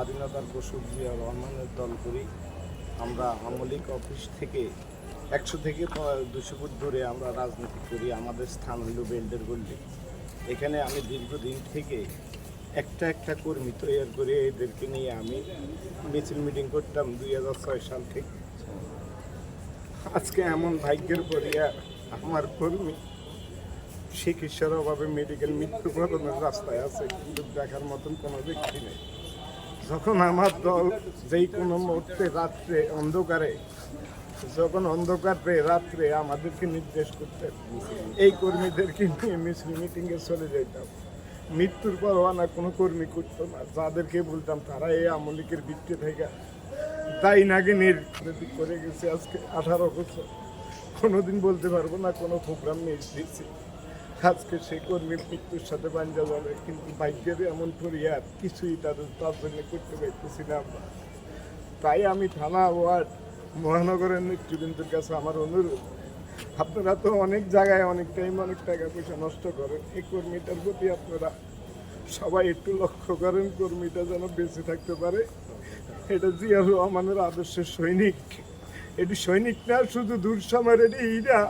স্বাধীনতার ঘোষক জিয়া রহমানের দল করি। আমরা আমলিক অফিস থেকে একশো থেকে দুশো ফুট ধরে আমরা রাজনীতি করি। আমাদের স্থান হইল বেল্ডের গল্লি এখানে আমি দীর্ঘদিন থেকে একটা একটা কর্মী তৈরি করে এদেরকে নিয়ে আমি মিছিল মিটিং করতাম দুই হাজার ছয় সাল থেকে। আজকে এমন ভাগ্যের পরিয়া আমার কর্মী। চিকিৎসার অভাবে মেডিকেল মৃত্যুবরণের রাস্তায় আছে, কিন্তু দেখার মতন কোনো ব্যক্তি নেই। যখন আমার দল যেই কোনো মুহূর্তে রাত্রে অন্ধকারে, যখন অন্ধকারে রাত্রে আমাদেরকে নির্দেশ করতেন এই কর্মীদেরকে নিয়ে মিছিল, মিটিংয়ে চলে যেতাম মৃত্যুর পর পরোয়ানা কোনো কর্মী করতো না। যাদেরকে বলতাম, তারা এই আমলিকের ভিত্তি থেকে তাই নাকি নির্দিষ্ট করে গেছে আজকে আঠারো বছর, কোনোদিন বলতে পারব না, কোনো প্রোগ্রাম নিয়ে দিচ্ছি আজকে সেই কর্মীর মৃত্যুর সাথে বাঞ্জা যাবে কিন্তু ভাগ্যের এমন পরিহার কিছুই তাদের তার জন্য করতে পারতেছি না আমরা। তাই আমি থানা ওয়ার্ড, মহানগরের নেতৃবৃন্দের কাছে আমার অনুরোধ, আপনারা তো অনেক জায়গায় অনেক টাইম অনেক টাকা পয়সা নষ্ট করেন, এই কর্মীটার প্রতি আপনারা সবাই একটু লক্ষ্য করেন, কর্মীটা যেন বেঁচে থাকতে পারে। এটা জিয়া রহমানের আদর্শের সৈনিক। এটি সৈনিক না, শুধু দূর সময়ের এটি ইরা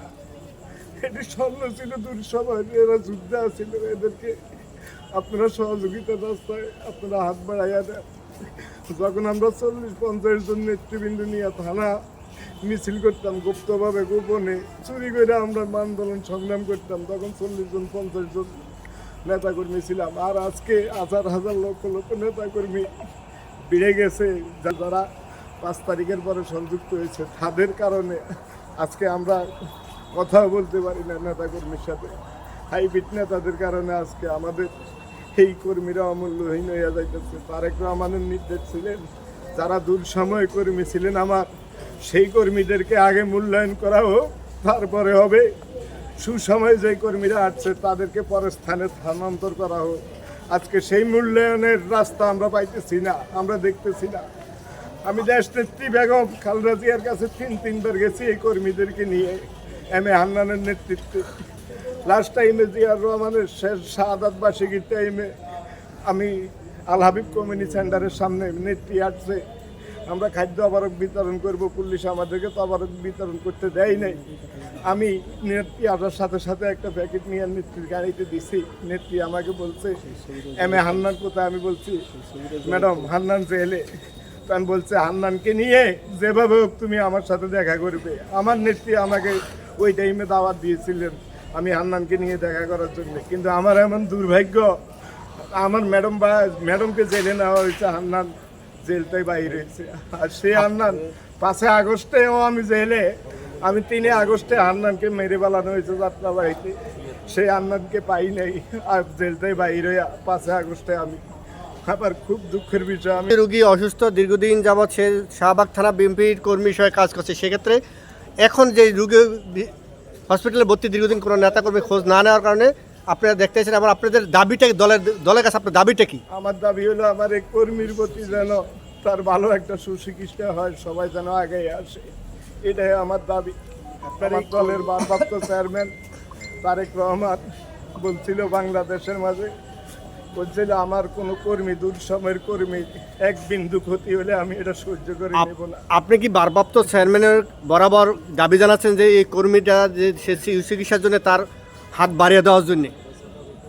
এটি স্বর্ণ ছিল দূর সময় এরা যুদ্ধে আছিল এদেরকে আপনারা সহযোগিতার রাস্তায় আপনারা হাত বাড়াইয়া দেন। যখন আমরা চল্লিশ, পঞ্চাশ জন নেতৃবৃন্দ নিয়ে থানা মিছিল করতাম, গুপ্তভাবে গোপনে চুরি করে আমরা আন্দোলন সংগ্রাম করতাম, তখন চল্লিশ জন, পঞ্চাশ জন নেতাকর্মী ছিলাম। আর আজকে হাজার হাজার লক্ষ লক্ষ নেতাকর্মী বেড়ে গেছে যারা পাঁচ তারিখের পরে সংযুক্ত হয়েছে। তাদের কারণে আজকে আমরা কথা বলতে পারি না নেতাকর্মীর সাথে। হাইব্রিড নেতাদের কারণে আজকে আমাদের এই কর্মীরা অমূল্যহীন হইয়া যাইতেছে। তারেক রহমানের নির্দেশ ছিলেন, যারা দূর সময় কর্মী ছিলেন আমার, সেই কর্মীদেরকে আগে মূল্যায়ন করা হোক, তারপরে হবে। সুসময়ে যে কর্মীরা আসছে, তাদেরকে পরের স্থানে স্থানান্তর করা হোক। আজকে সেই মূল্যায়নের রাস্তা আমরা পাইতেছি না, আমরা দেখতেছি না। আমি দেশ নেত্রী বেগম খালেদা জিয়ার কাছে তিন তিনবার গেছি এই কর্মীদেরকে নিয়ে। এম এ হান্নানের নেতৃত্বে। লাস্ট টাইমে জিয়ার রহমানের শেষ শাহাদাত বার্ষিকীর টাইমে আমি আল হাবিব কমিউনিটি সেন্টারের সামনে নেত্রী আসছে। আমরা খাদ্য অবারক বিতরণ করব, পুলিশ আমাদেরকে তো অবারক বিতরণ করতে দেয় নাই। আমি নেত্রী আসার সাথে সাথে একটা প্যাকেট নিয়ে নেত্রীর গাড়িতে দিছি। নেত্রী আমাকে বলছে এম এ হান্নান, কোথায়? আমি বলছি, ম্যাডাম, হান্নান জেলে। তো বলছে, হান্নানকে নিয়ে যেভাবে হোক তুমি আমার সাথে দেখা করবে। আমার নেত্রী আমাকে ওই টাইমে দাওয়াত দিয়েছিলেন, আমি হান্নানকে নিয়ে দেখা করার জন্য। কিন্তু আমার এমন দুর্ভাগ্য, আমার ম্যাডাম বা ম্যাডামকে জেলে নেওয়া হয়েছে, হান্নান জেলটাই বাইরে হয়েছে। আর সে হান্নান পাঁচে আগস্টেও আমি জেলে, আমি তিনে আগস্টে হান্নানকে মেরে বেলানো হয়েছে যাত্রা বাড়িতে সেই হান্নানকে পাই নাই, আর জেলটাই বাইরে পাঁচে আগস্টে আমি আবার খুব দুঃখের বিষয়। আমি রুগী অসুস্থ দীর্ঘদিন যাবৎ সে শাহবাগ থানা বিএনপির কর্মী হিসেবে কাজ করছে। সেক্ষেত্রে এখন যে রুগী হসপিটালে ভর্তি দীর্ঘদিন কোনো নেতাকর্মী খোঁজ না নেওয়ার কারণে আপনারা দেখতেছেন আবার আপনাদের দাবিটা দলের দলের কাছে আপনার দাবিটা কি? আমার দাবি হলো আমার এই কর্মীর প্রতি যেন তার ভালো একটা সুচিকিৎসা হয় সবাই যেন আগে আসে। এটাই আমার দাবি। আমার দলের ভারপ্রাপ্ত চেয়ারম্যান তারেক রহমান বলছিল বাংলাদেশের মাঝে বলছিল আমার কোনো কর্মী দূর সময়ের কর্মী এক বিন্দু ক্ষতি হলে আমি এটা সহ্য করে নেব না। আপনি কি ভারপ্রাপ্ত চেয়ারম্যানের বরাবর দাবি জানাচ্ছেন যে এই কর্মীটা যে সে চিকিৎসার জন্য তার হাত বাড়িয়ে দেওয়ার জন্য?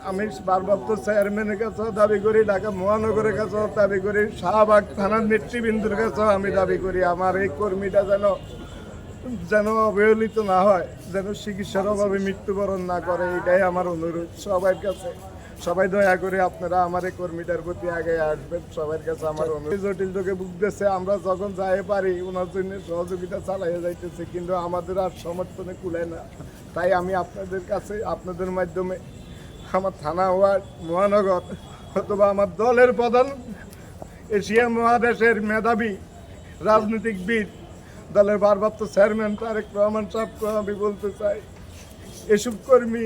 আমি ভারপ্রাপ্ত চেয়ারম্যানের কাছেও দাবি করি ঢাকা মহানগরের কাছেও দাবি করি শাহবাগ থানার নেতৃবৃন্দুর কাছেও আমি দাবি করি আমার এই কর্মীটা যেন যেন অবহেলিত না হয় যেন চিকিৎসার অভাবে মৃত্যুবরণ না করে এটাই আমার অনুরোধ সবার কাছে। সবাই দয়া করে আপনারা আমার এই কর্মীটার প্রতি আগে আসবেন, সবার কাছে আমার অনুরোধ। জটিল যোগে ভুগতেছে, আমরা যখন যাই পারি ওনার জন্য সহযোগিতা চালাইয়া যাইতেছে, কিন্তু আমাদের আর সমর্থনে কুলায় না। তাই আমি আপনাদের কাছে, আপনাদের মাধ্যমে আমার থানা ওয়ার্ড, মহানগর, অথবা আমার দলের প্রধান, এশিয়া মহাদেশের মেধাবী রাজনীতিকবিদ দলের ভারপ্রাপ্ত চেয়ারম্যান, তারেক রহমান সাহেবকে আমি বলতে চাই, এসব কর্মী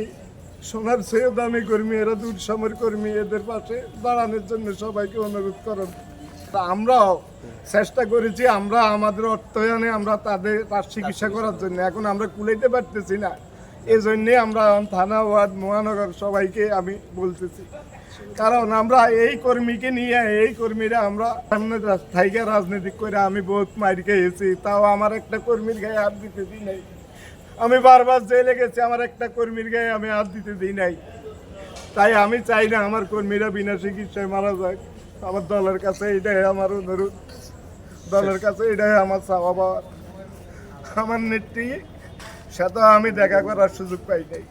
সোনার চেয়েও দামি কর্মী, এরা দূর সময়ের কর্মী, এদের পাশে দাঁড়ানোর জন্য সবাইকে অনুরোধ করেন। তা আমরাও চেষ্টা করেছি, আমরা আমাদের অর্থায়নে আমরা তাদের তার চিকিৎসা করার জন্য। এখন আমরা কুলাইতে পারতেছি না। এই জন্যে আমরা থানা ওয়ার্ড, মহানগর সবাইকে আমি বলতেছি। কারণ আমরা এই কর্মীকে নিয়ে, এই কর্মীরা আমরা সামনে থাইকে রাজনীতি করে আমি বহুত মার খেয়েছি। তাও আমার একটা কর্মীর গায়ে হাত দিতেছি নাই। আমি বারবার জেলে গেছি, আমার একটা কর্মীর গায়ে আমি হাত দিতে দিই নাই। তাই আমি চাই না আমার কর্মীরা বিনা চিকিৎসায় মারা যায় আমার দলের কাছে এটাই আমার অনুরোধ। দলের কাছে এটাই আমার চাওয়া পাওয়ার আমার নেত্রী সাথে আমি দেখা করার সুযোগ পাই নাই।